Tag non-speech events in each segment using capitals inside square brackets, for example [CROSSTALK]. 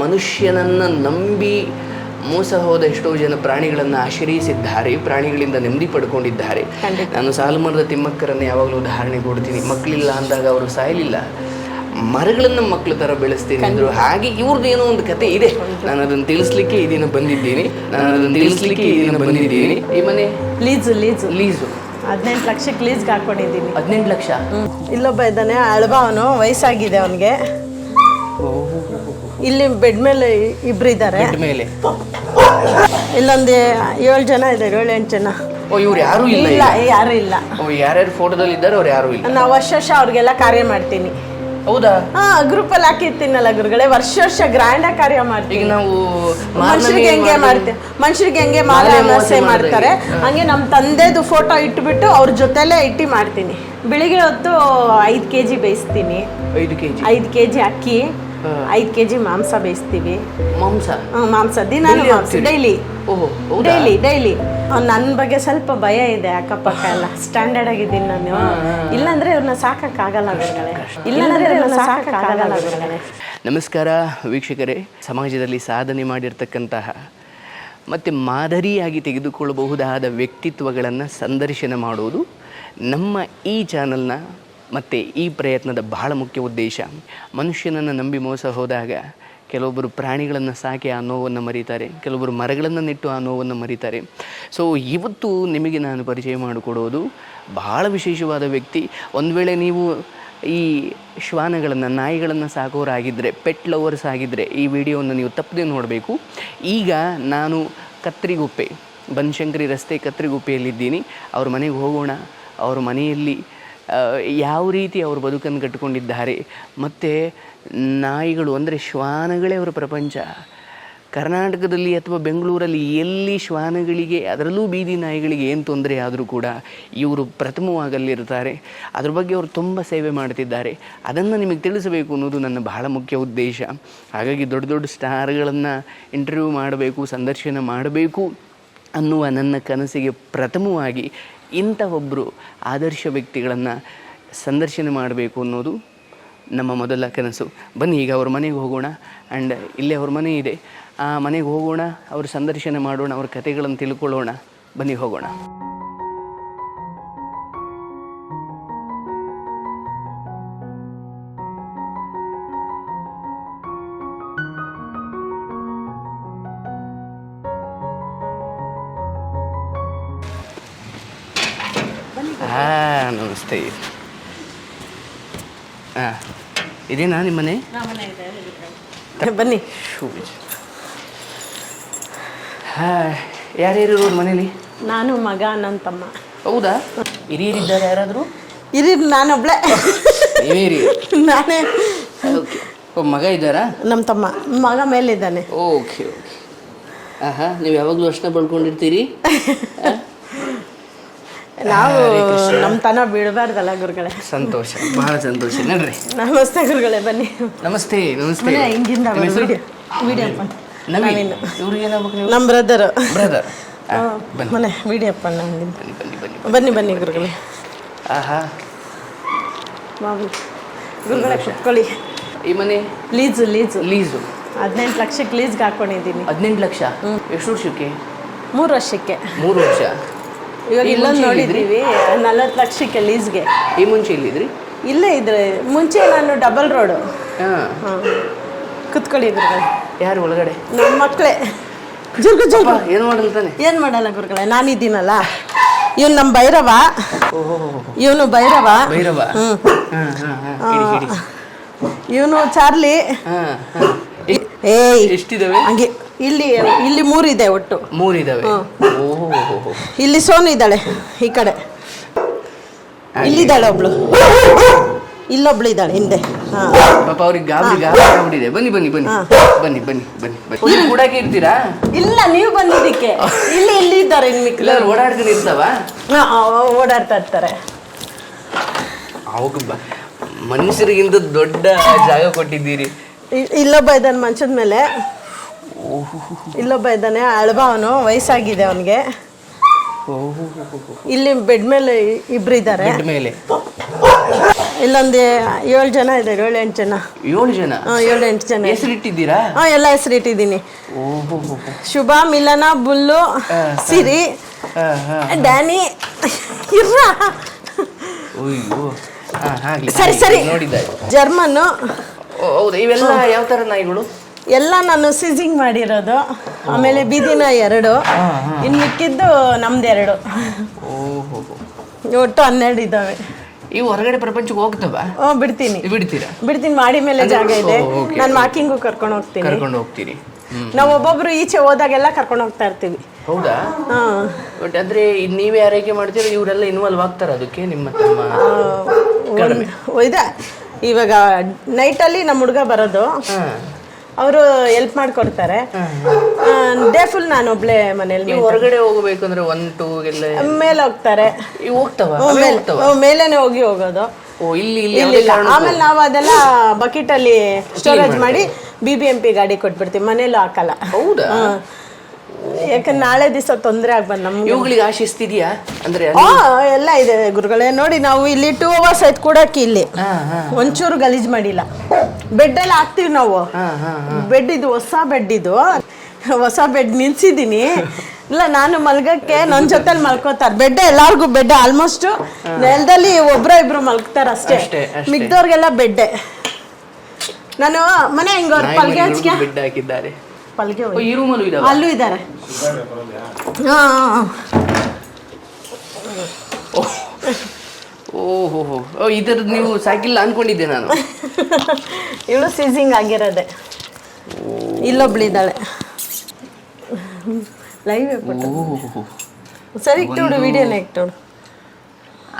ಮನುಷ್ಯನನ್ನ ನಂಬಿ ಮೋಸ ಹೋದ ಎಷ್ಟೋ ಜನ ಪ್ರಾಣಿಗಳನ್ನು ಆಶ್ರಯಿಸಿದ್ದಾರೆ ಪ್ರಾಣಿಗಳಿಂದ ನೆಮ್ಮದಿ ಪಡ್ಕೊಂಡಿದ್ದಾರೆ. ನಾನು ಸಾಲುಮರದ ತಿಮ್ಮಕ್ಕರನ್ನು ಯಾವಾಗಲೂ ಉದಾಹರಣೆ ಕೊಡ್ತೀನಿ. ಮಕ್ಕಳಿಲ್ಲ ಅಂದಾಗ ಅವರು ಸಾಯಲಿಲ್ಲ. ಮರಗಳನ್ನು ಮಕ್ಕಳ ಥರ ಬೆಳೆಸ್ತೀನಿ ಅಂದರು. ಹಾಗೆ ಇವ್ರದ್ದು ಏನೋ ಒಂದು ಕತೆ ಇದೆ. ನಾನು ಅದನ್ನು ತಿಳಿಸ್ಲಿಕ್ಕೆ ಇದನ್ನು ಬಂದಿದ್ದೀನಿ. ನಾನು ಅದನ್ನು ತಿಳಿಸ್ಲಿಕ್ಕೆ ಇದನ್ನು ಬಂದಿದ್ದೀನಿ. ಈ ಮನೆ? Lease lease. ಲೀಸು. ಹದಿನೆಂಟು ಲಕ್ಷಕ್ಕೆ ಲೀಸ್ಗೆ ಹಾಕೊಂಡಿದ್ದೀನಿ ಹದಿನೆಂಟು ಲಕ್ಷ? ಇಲ್ಲೊಬ್ಬ ಇದ್ದಾನೆ ಅಳ್ಬ ಅವನು. ವಯಸ್ಸಾಗಿದೆ ಅವನಿಗೆ. ಇಲ್ಲಿ ಬೆಡ್ ಮೇಲೆ ಇಬ್ರು ಇದ್ದಾರೆ. ಬೆಡ್ ಮೇಲೆ. ಇಲ್ಲೊಂದು ಏಳು ಜನ ಇದ್ದಾರೆ ಏಳು ಎಂಟು ಜನ. ಓ ಇವ್ರು ಯಾರು ಇಲ್ಲ ಇಲ್ಲ ಯಾರು ಇಲ್ಲ. ಓ ಯಾರ್ಯಾರು ಫೋಟೋದಲ್ಲಿ ಇದ್ದಾರೆ ಅವ್ರು ಯಾರು ಇಲ್ಲ? ನಾವು ವರ್ಷ ವರ್ಷ ಅವ್ರಿಗೆಲ್ಲ ಕಾರ್ಯ ಮಾಡ್ತೀನಿ. ಹೌದಾ? ಹಾ ಗ್ರೂಪಲ್ಲಿ ಹಾಕಿರ್ತೀನಲ್ಲ ಗುರುಗಳೇ ವರ್ಷ ವರ್ಷ ಗ್ರ್ಯಾಂಡ್ ಆಗಿ ಕಾರ್ಯ ಮಾಡ್ತೀವಿ ಈಗ ನಾವು ಮನುಷ್ಯರಿಗೆ ಹೆಂಗೆ ಮಾಡ್ತೀವಿ. ಮನುಷ್ಯರಿಗೆ ಹೆಂಗೆ ಮಾಲೆ ಅಮಾವಾಸ್ಯೆ ಮಾಡ್ತಾರೆ? ಹಂಗೆ ನಮ್ಮ ತಂದೆದು ಫೋಟೋ ಇಟ್ಬಿಟ್ಟು ಅವ್ರ ಜೊತೆಲೇ ಇಟ್ಟು ಮಾಡ್ತೀನಿ. ಬೆಳಿಗ್ಗೆ ಹೊತ್ತು ಐದು ಕೆ ಜಿ ಬೇಯಿಸ್ತೀನಿ. ಐದು ಕೆ ಜಿ ಐದು ಕೆ ಜಿ ಅಕ್ಕಿ. ಐದು ಕೆ ಜಿ ಮಾಂಸ ಬೇಯಿಸ್ತೀವಿ. ಮಾಂಸ? ಮಾಂಸ. ದಿನ ಡೈಲಿ ಓಹೋ ಡೈಲಿ ಡೈಲಿ. ನನ್ನ ಬಗ್ಗೆ ಸ್ವಲ್ಪ ಭಯ ಇದೆ ಅಕ್ಕಪಕ್ಕ ಎಲ್ಲ. ಸ್ಟ್ಯಾಂಡರ್ಡ್ ಆಗಿದ್ದೀನಿ ನಾನು. ಇಲ್ಲಾಂದ್ರೆ ಇವ್ರನ್ನ ಸಾಕಕ್ಕಾಗಲ್ಲ ಗುರುಗಳೇ ಇಲ್ಲಾಂದ್ರೆ ಇವ್ರನ್ನ ಸಾಕಕ್ಕಾಗಲ್ಲ ನಮಸ್ಕಾರ ವೀಕ್ಷಕರೇ. ಸಮಾಜದಲ್ಲಿ ಸಾಧನೆ ಮಾಡಿರ್ತಕ್ಕಂತಹ ಮತ್ತು ಮಾದರಿಯಾಗಿ ತೆಗೆದುಕೊಳ್ಳಬಹುದಾದ ವ್ಯಕ್ತಿತ್ವಗಳನ್ನು ಸಂದರ್ಶನ ಮಾಡುವುದು ನಮ್ಮ ಈ ಚಾನಲ್ನ ಮತ್ತು ಈ ಪ್ರಯತ್ನದ ಬಹಳ ಮುಖ್ಯ ಉದ್ದೇಶ, ಮನುಷ್ಯನನ್ನು ನಂಬಿ ಮೋಸ ಹೋದಾಗ ಕೆಲವೊಬ್ಬರು ಪ್ರಾಣಿಗಳನ್ನು ಸಾಕಿ ಆ ನೋವನ್ನು ಮರೀತಾರೆ, ಕೆಲವೊಬ್ಬರು ಮರಗಳನ್ನು ನೆಟ್ಟು ಆ ನೋವನ್ನು ಮರೀತಾರೆ. ಸೊ ಇವತ್ತು ನಿಮಗೆ ನಾನು ಪರಿಚಯ ಮಾಡಿಕೊಡೋದು ಬಹಳ ವಿಶೇಷವಾದ ವ್ಯಕ್ತಿ. ಒಂದು ವೇಳೆ ನೀವು ಈ ಶ್ವಾನಗಳನ್ನು, ನಾಯಿಗಳನ್ನು ಸಾಕೋರಾಗಿದ್ದರೆ ಪೆಟ್ ಲವರ್ಸ್ ಆಗಿದ್ದರೆ ಈ ವಿಡಿಯೋವನ್ನು ನೀವು ತಪ್ಪದೆ ನೋಡಬೇಕು. ಈಗ ನಾನು ಕತ್ರಿಗುಪ್ಪೆ, ಬನಶಂಕರಿ ರಸ್ತೆ ಕತ್ರಿಗುಪ್ಪೆಯಲ್ಲಿದ್ದೀನಿ. ಅವ್ರ ಮನೆಗೆ ಹೋಗೋಣ, ಅವ್ರ ಮನೆಯಲ್ಲಿ ಯಾವ ರೀತಿ ಅವರು ಬದುಕನ್ನು ಕಟ್ಟಿಕೊಂಡಿದ್ದಾರೆ. ಮತ್ತು ನಾಯಿಗಳು ಅಂದರೆ ಶ್ವಾನಗಳೇ ಅವರ ಪ್ರಪಂಚ. ಕರ್ನಾಟಕದಲ್ಲಿ ಅಥವಾ ಬೆಂಗಳೂರಲ್ಲಿ ಎಲ್ಲಿ ಶ್ವಾನಗಳಿಗೆ, ಅದರಲ್ಲೂ ಬೀದಿ ನಾಯಿಗಳಿಗೆ ಏನು ತೊಂದರೆ ಆದರೂ ಕೂಡ ಇವರು ಪ್ರಥಮವಾಗಲ್ಲಿರ್ತಾರೆ. ಅದ್ರ ಬಗ್ಗೆ ಅವರು ತುಂಬ ಸೇವೆ ಮಾಡ್ತಿದ್ದಾರೆ. ಅದನ್ನು ನಿಮಗೆ ತಿಳಿಸಬೇಕು ಅನ್ನೋದು ನನ್ನ ಬಹಳ ಮುಖ್ಯ ಉದ್ದೇಶ. ಹಾಗಾಗಿ ದೊಡ್ಡ ದೊಡ್ಡ ಸ್ಟಾರ್ಗಳನ್ನು ಇಂಟರ್ವ್ಯೂ ಮಾಡಬೇಕು, ಸಂದರ್ಶನ ಮಾಡಬೇಕು ಅನ್ನುವ ನನ್ನ ಕನಸಿಗೆ ಪ್ರಥಮವಾಗಿ ಇಂಥ ಒಬ್ಬರು ಆದರ್ಶ ವ್ಯಕ್ತಿಗಳನ್ನು ಸಂದರ್ಶನ ಮಾಡಬೇಕು ಅನ್ನೋದು ನಮ್ಮ ಮೊದಲ ಕನಸು. ಬನ್ನಿ ಈಗ ಅವ್ರ ಮನೆಗೆ ಹೋಗೋಣ. ಆ್ಯಂಡ್ ಇಲ್ಲೇ ಅವ್ರ ಮನೆ ಇದೆ. ಆ ಮನೆಗೆ ಹೋಗೋಣ, ಅವ್ರ ಸಂದರ್ಶನ ಮಾಡೋಣ, ಅವ್ರ ಕಥೆಗಳನ್ನು ತಿಳ್ಕೊಳ್ಳೋಣ. ಬನ್ನಿ ಹೋಗೋಣ. ಹಾಂ ನಮಸ್ತೆ ಹಾಂ ಇದೇನಾ ನಿಮ್ಮ ಮನೆ ಬನ್ನಿ. ಹಾಂ ಯಾರ್ಯಾರು ಇರೋರು ಮನೇಲಿ? ನಾನು ಮಗ ನನ್ನ ತಮ್ಮ. ಹೌದಾ? ಹಿರಿಯರಿದ್ದಾರೆ ಯಾರಾದರೂ? ಇರಿ ನಾನೊಬ್ಳೆ. ಹಿರಿಯರು ನಾನೇ. ಓಕೆ. ಓ ಮಗ ಇದ್ದಾರಾ? ನಮ್ಮ ತಮ್ಮ. ಮಗ ಮೇಲೆ ಇದ್ದಾನೆ ಓಕೆ ಓಕೆ. ಆಹಾ ನೀವು ಯಾವಾಗಲೂ ಅರ್ಶನ ಬಳ್ಕೊಂಡಿರ್ತೀರಿ ನಾವು ನಮ್ಮ ತನ ಬೀಳಬಾರ್ದಲ್ಲ ಗುರುಗಳೇ. ಸಂತೋಷ ಬಹಳ ಸಂತೋಷ. ನಡ್ರಿ. ನಮಸ್ತೆ ಗುರುಗಳೇ ಬನ್ನಿ. ನಮಸ್ತೆ ನಮಸ್ತೆ. ಮನೆ ಹಿಂಗಿಂದ ನಿಮ್ಮ ಹೆಸರು? Video video Naveen. ನೀವು? ನಮ್ಮ ಬ್ರದರ್ ಬ್ರದರ್ ಬನ್ನಿ. ಮನೆ ವಿಡಿಯಪ್ಪ ನಮ್ಗಿಂದ ಬನ್ನಿ ಬನ್ನಿ ಬನ್ನಿ ಬನ್ನಿ. ಬನ್ನಿ ಗುರುಗಳೇ. ಆಹಾ. ಬಾಬು ಗುರುಗಳೇ ಕುತ್ಕೊಳ್ಳಿ. ಈ ಮನೆ? ಲೀಸು ಲೀಸು ಲೀಸು ಹದಿನೆಂಟು ಲಕ್ಷಕ್ಕೆ ಲೀಸ್ಗೆ ಹಾಕೊಂಡಿದ್ದೀನಿ. ಹದಿನೆಂಟು ಲಕ್ಷ? ಎಷ್ಟು ವರ್ಷಕ್ಕೆ? ಮೂರು ವರ್ಷಕ್ಕೆ. ಮೂರು ವರ್ಷ. ಇವಾಗ ಇಲ್ಲೊಂದು ಮುಂಚೆ ನೋಡಿದ್ದೀವಿ ನಲ್ವತ್ತು ಲಕ್ಷಕ್ಕೆ ಲೀಸ್ಗೆ ಈ ಮುಂಚೆ ಇಲ್ಲಿದ್ರಿ ಇಲ್ಲೇ ಇದ್ರೆ ಮುಂಚೆ ನಾನು ಡಬಲ್ ರೋಡು ಹಾಂ. ಹಾಂ. ಕುತ್ಕೊಳ್ಳಿ ಗುರುಗಳೇ ಯಾರು ಒಳಗಡೆ? ನಮ್ಮ ಮಕ್ಕಳೇ ಜುರ್ಗು ಜುರ್ಗು. ಏನು ಮಾಡಲ್ತಾನೆ ಏನು ಮಾಡಲ್ಲ ಗುರುಗಳೇ ನಾನಿದ್ದೀನಲ್ಲ. ಇವನು ನಮ್ಮ ಭೈರವ. ಇವನು ಭೈರವ. ಭೈರವ? ಇವನು ಚಾರ್ಲಿ. ಏಯ್. ಎಷ್ಟಿದಾವೆ? ಹಂಗೆ ಇಲ್ಲಿ ಇಲ್ಲಿ ಮೂರಿದೆ ಒಟ್ಟು. ಮೂರಿದಾವೆ? ಓಹೋ ಇಲ್ಲಿ ಸೋನು ಇದ್ದಾಳೆ ಈ ಕಡೆ. ಇಲ್ಲಿದ್ದಾಳೆ ಒಬ್ಳು. ಇಲ್ಲೊಬ್ಳು ಇದ್ದಾಳೆ ಹಿಂದೆ. ಪಾಪ ಅವ್ರಿಗೆ ಗಾಬರಿ ಗಾಬರಿ ಆಗ್ಬಿಟ್ಟಿದೆ. ಬನ್ನಿ ಬನ್ನಿ ಬನ್ನಿ. ಬನ್ನಿ ಬನ್ನಿ ಬನ್ನಿ ಬನ್ನಿ. ಕೂಡಕ್ಕೆ ಇರ್ತೀರಾ? ಇಲ್ಲ ನೀವು ಬಂದಿದ್ದಕ್ಕೆ. ಇಲ್ಲಿ ಇಲ್ಲಿ ಇದ್ದಾರೆ ಇಲ್ಲ ಓಡಾಡ್ಕೊಂಡು ಇರ್ತಾವ? ಓಡಾಡ್ತಾ ಇರ್ತಾರೆ. ಅವಾಗ ಮನುಷ್ಯರಿಗಿಂತ ದೊಡ್ಡ ಜಾಗ ಕೊಟ್ಟಿದ್ದೀರಿ. ಇಲ್ಲೊಬ್ಬ ಇದ್ದಾನೆ ಮಂಚದ ಮೇಲೆ. ಇಲ್ಲೊಬ್ಬ ಇದ್ದಾನೆ ಅಳ್ಬ ಅವನು ವಯಸ್ಸಾಗಿದೆ ಅವನಿಗೆ. ಇಲ್ಲಿ ಬೆಡ್ ಮೇಲೆ ಇಬ್ರು ಇದ್ದಾರೆ. ಬೆಡ್ ಮೇಲೆ. ಇಲ್ಲೊಂದು ಏಳು ಜನ ಇದ್ದಾರೆ ಏಳು ಎಂಟು ಜನ. ಏಳು ಜನ? ಏಳು ಎಂಟು ಜನ. ಹೆಸರಿಟ್ಟಿದ್ದೀರಾ? ಹಾಂ ಎಲ್ಲ ಹೆಸರಿಟ್ಟಿದ್ದೀನಿ. ಶುಭ ಮಿಲನ ಬುಲ್ಲು ಸಿರಿ ಡ್ಯಾನಿ. ಇರ್ರ ಸರಿ ಸರಿ. ಜರ್ಮನ್ನು. ಇವೆಲ್ಲ ಯಾವ ಥರ ನಾಯಿಗಳು? ಎಲ್ಲ ನಾನು ಸಿಜಿಂಗ್ ಮಾಡಿರೋದು. ಆಮೇಲೆ ಬೀದಿನ ಎರಡು. ಇನ್ನು ಮಿಕ್ಕಿದ್ದು ನಮ್ದು ಎರಡು. ಓಹೋ. ಒಟ್ಟು ಹನ್ನೆರಡು ಇದ್ದಾವೆ. ಈ ಹೊರಗಡೆ ಪ್ರಪಂಚಕ್ಕೆ ಹೋಗ್ತವ? ಹ್ಞೂ ಬಿಡ್ತೀನಿ. ಬಿಡ್ತೀರಾ? ಬಿಡ್ತೀನಿ ಮಾಡಿ ಮೇಲೆ ಜಾಗ ಇದೆ. ನಾನು ವಾಕಿಂಗು ಕರ್ಕೊಂಡು ಹೋಗ್ತೀನಿ. ಕರ್ಕೊಂಡು ಹೋಗ್ತೀನಿ ನಾವು ಒಬ್ಬೊಬ್ರು ಈಚೆ ಹೋದಾಗೆಲ್ಲ ಕರ್ಕೊಂಡು ಹೋಗ್ತಾ ಇರ್ತೀವಿ. ಹೌದಾ? ಹಾಂ. ಬಟ್ ಅಂದ್ರೆ ನೀವು ಆರೈಕೆ ಮಾಡ್ತೀರಾ? ಇವರೆಲ್ಲ ಇನ್ವಾಲ್ವ್ ಆಗ್ತಾರ ಅದಕ್ಕೆ ನಿಮ್ಮ ತಮ್ಮ? ಇದೆ ಇವಾಗ ನೈಟಲ್ಲಿ ನಮ್ಮ ಹುಡುಗ ಬರೋದು. ಅವರು ಹೆಲ್ಪ್ ಮಾಡ್ಕೊಡ್ತಾರೆ. ಡೇ ಫುಲ್ ನಾನು ಒಬ್ಳೆ ಮನೇಲಿ ಹೊರಗಡೆ ಹೋಗಬೇಕು ಅಂದ್ರೆ ಒನ್ ಟೂ ಎಲ್ಲ ಮೇಲೆ ಹೋಗ್ತಾರೆ. ಮೇಲೇನೆ ಹೋಗಿ ಹೋಗೋದು. ಆಮೇಲೆ ನಾವು ಅದೆಲ್ಲ ಬಕೆಟ್ ಅಲ್ಲಿ ಸ್ಟೋರೇಜ್ ಮಾಡಿ ಬಿ ಬಿ ಎಂ ಪಿ ಗಾಡಿ ಕೊಟ್ಬಿಡ್ತೀವಿ. ಮನೇಲೂ ಹಾಕಲ್ಲ. ಹೌದಾ? ಯಾಕಂದ್ರೆ ನಾಳೆ ದಿವಸ ತೊಂದರೆ ಆಗ್ಬಾರ್ದು ನಮ್ಗೆ. ಇವುಗಳಿಗೆ ಆ ಶಿಸ್ತಿದ್ಯಾ ಅಂದ್ರೆ ಎಲ್ಲ ಇದೆ ಗುರುಗಳೇ. ನೋಡಿ ನಾವು ಇಲ್ಲಿ ಟೂ ಅವರ್ಸ್ ಆಯ್ತು ಕೂಡಕ್ಕೆ ಇಲ್ಲಿ. ಒಂಚೂರು ಗಲೀಜ್ ಮಾಡಿಲ್ಲ. ಬೆಡ್ ಅಲ್ಲಿ ಹಾಕ್ತಿವಿ ನಾವು. ಹಾ ಹಾ ಬೆಡ್ ಇದು ಹೊಸ ಬೆಡ್ ಇದು ಹೊಸ ಬೆಡ್ ನಿಲ್ಸಿದೀನಿ ಇಲ್ಲ ನಾನು ಮಲ್ಗಕ್ಕೆ ನನ್ನ ಜೊತೆಲಿ ಮಲ್ಕೋತಾರೆ. ಬೆಡ್ ಎಲ್ಲಾರ್ಗು ಬೆಡ್ ಆಲ್ಮೋಸ್ಟ್ ನೆಲದಲ್ಲಿ ಒಬ್ರ ಇಬ್ರು ಮಲ್ಕ್ತಾರ ಅಷ್ಟೇ. ಮಿಗ್ದವ್ರಿಗೆಲ್ಲ ಬೆಡ್ಡೆ. ನಾನು ಮನೆ ಹೆಂಗ ಪಲ್ಗೆ ಹಚ್ಕೆ ಬೆಡ್ ಹಾಕಿದ್ದಾರೆ. ಪಲ್ಗೆ ಓ, ಈ ರೂಮಲ್ಲೂ ಇದಾವ? ಅಲ್ಲೂ ಇದ್ದಾರೆ ಹಾ ಓಹೋ ಓ ಇದರದ್ದು ನೀವು ಸಾಕಿಲ್ಲ ಅನ್ಕೊಂಡಿದ್ದೆ ನಾನು. [LAUGHS] ಇವಳು ಸೀಸಿಂಗ್ ಆಗಿರೋದೆ. ಇಲ್ಲೊಬ್ಳಿದ್ದಾಳೆ ಲೈವ್ ಓಹೋ ಸರಿ ವಿಡಿಯೋ ವಿಡಿಯೋನ ಇಟ್ಟೋಡು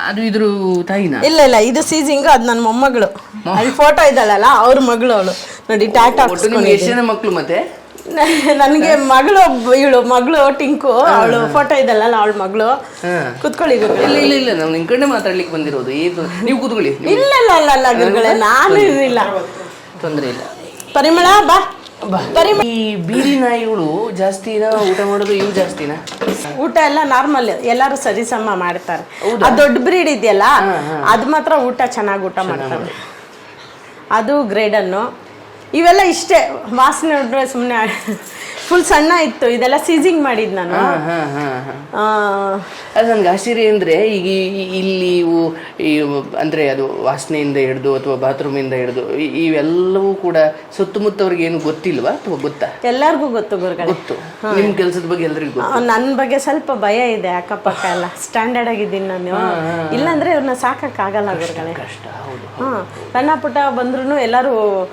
ಅದು ಇದ್ರು ತಾಯಿನ? ಇಲ್ಲ ಇಲ್ಲ ಇದು ಸೀಸಿಂಗ್ ಅದು ನನ್ನ ಮೊಮ್ಮಗಳು. ಅಲ್ಲಿ ಫೋಟೋ ಇದ್ದಾಳಲ್ಲ ಅವ್ರ ಮಗಳು ಅವಳು. ನೋಡಿ ಟಾಟಾ ಎಷ್ಟು ಜನ ಮಕ್ಕಳು ಮತ್ತೆ? [LAUGHS] ನನಗೆ ಮಗಳು ಇವಳು ಮಗಳು ಟಿಂಕು ಅವಳು ಫೋಟೋ ಇದೆಲ್ಲ ಅವಳ ಮಗಳು. ಕುತ್ಕೊಳ್ಳಿ ಇಲ್ಲ ಇಲ್ಲ ಇಲ್ಲ ನಾವು ನಿಮ್ ಕಡೆ ಮಾತಾಡ್ಲಿಕ್ಕೆ ಬಂದಿರೋದು. ಏನು? ನೀವು ಕೂತ್ಕೊಳ್ಳಿ ಇಲ್ಲ ಇಲ್ಲ ಇಲ್ಲ ಇಲ್ಲ ಗುರುಗಳೇ ನಾನು ಇರಲಿಲ್ಲ. ತೊಂದರೆ ಇಲ್ಲ. ಪರಿಮಳ ಬಾ. ಪರಿಮಳ. ಈ ಬೀರಿ ನಾಯಿಗಳು ಜಾಸ್ತಿನಾ ಊಟ ಮಾಡೋದು ಇವು ಜಾಸ್ತಿನಾ? ಊಟ ಎಲ್ಲ ನಾರ್ಮಲ್ ಎಲ್ಲರೂ ಸರಿಸಮ ಮಾಡ್ತಾರೆ. ಆ ದೊಡ್ಡ ಬ್ರೀಡ್ ಇದೆಯಲ್ಲ ಅದು ಮಾತ್ರ ಊಟ ಚೆನ್ನಾಗಿ ಊಟ ಮಾಡ್ತಾರೆ. ಅದು ಗ್ರೇಡನ್ನು ಇವೆಲ್ಲ ಇಷ್ಟೇ. ವಾಸನೆ ನೋಡ್ರೆ ಸುಮ್ಮನೆ ಫುಲ್ ಸಣ್ಣ ಇತ್ತು. ಇದೆಲ್ಲ ಸೀಸಿಂಗ್ ಮಾಡಿದ್ ನಾನು. ಅದು ನನ್ಗೆ ಆಶ್ಚರ್ಯ ಅಂದ್ರೆ ಈಗ ಇಲ್ಲಿ ಅಂದ್ರೆ ಅದು ವಾಸನೆಯಿಂದ ಹಿಡಿದು ಅಥವಾ ಬಾತ್ರೂಮಿಂದ ಹಿಡಿದು ಈ- ಇವೆಲ್ಲವೂ ಕೂಡ ಸುತ್ತಮುತ್ತವ್ರಿಗೆ ಏನು ಗೊತ್ತಿಲ್ವಾ ಅಥವಾ ಗೊತ್ತಾ? ಎಲ್ಲರಿಗೂ ಗೊತ್ತು ಗುರುಗಳೇ. ಗೊತ್ತು. ನಿಮ್ ಕೆಲಸದ ಬಗ್ಗೆ ಎಲ್ಲರಿಗೂ ಗೊತ್ತು. ನನ್ನ ಬಗ್ಗೆ ಸ್ವಲ್ಪ ಭಯ ಇದೆ ಅಕ್ಕಪಕ್ಕ ಎಲ್ಲ. ಸ್ಟ್ಯಾಂಡರ್ಡ್ ಆಗಿದ್ದೀನಿ ನಾನು. ಇಲ್ಲಾಂದ್ರೆ ಇವ್ರನ್ನ ಸಾಕಕ್ಕಾಗಲ್ಲ ಗುರುಗಳೇ. ಕಷ್ಟ ಹೌದು ಹಾಂ. ಸಣ್ಣ ಪುಟ್ಟ ಬಂದ್ರೂ ಎಲ್ಲರೂ